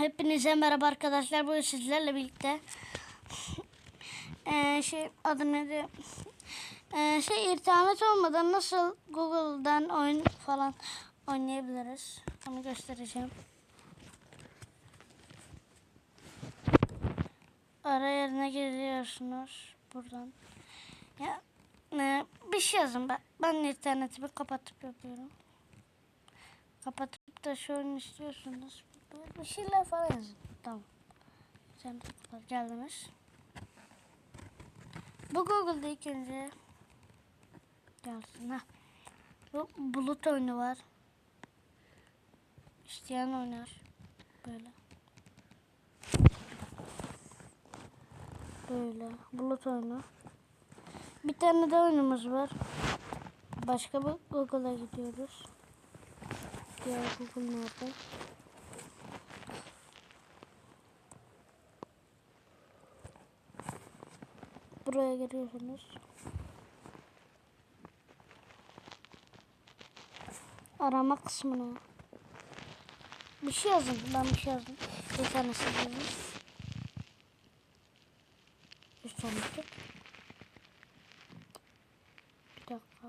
Hepinize merhaba arkadaşlar. Bugün sizlerle birlikte Ee, şey adı neydi? Ee, şey internet olmadan nasıl Google'dan oyun falan oynayabiliriz? Onu göstereceğim. Ara yerine giriyorsunuz buradan. Ya e, bir şey yazın ben. Ben internetimi kapatıp yapıyorum. Kapatıp da şu oyunu istiyorsunuz. Bir şeyler falan yazın. Tamam. Sen kapat geldiniz. Bu Google'da ilk önce gelsin ha. Bu bulut oyunu var. İsteyen oynar. Böyle. Böyle. Bulut oyunu. Bir tane de oyunumuz var. Başka bir Google'a gidiyoruz. Diğer Google nerede? Buraya giriyorsunuz. Arama kısmına. Bir şey yazın. Ben bir şey yazdım. Bir tanesi yazın. Bir tanesi. Bir dakika.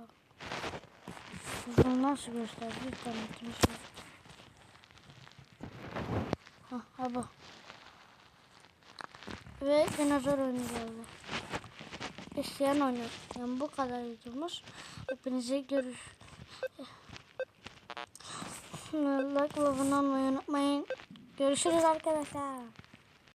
Bunu nasıl gösterdi? Bir tanesi. Ha, ha bu. Ve dinozor oyunu geldi. İsteyen oynuyor. Yani bu kadar videomuz. Hepinize görüş. Like ve abone olmayı unutmayın. Görüşürüz arkadaşlar.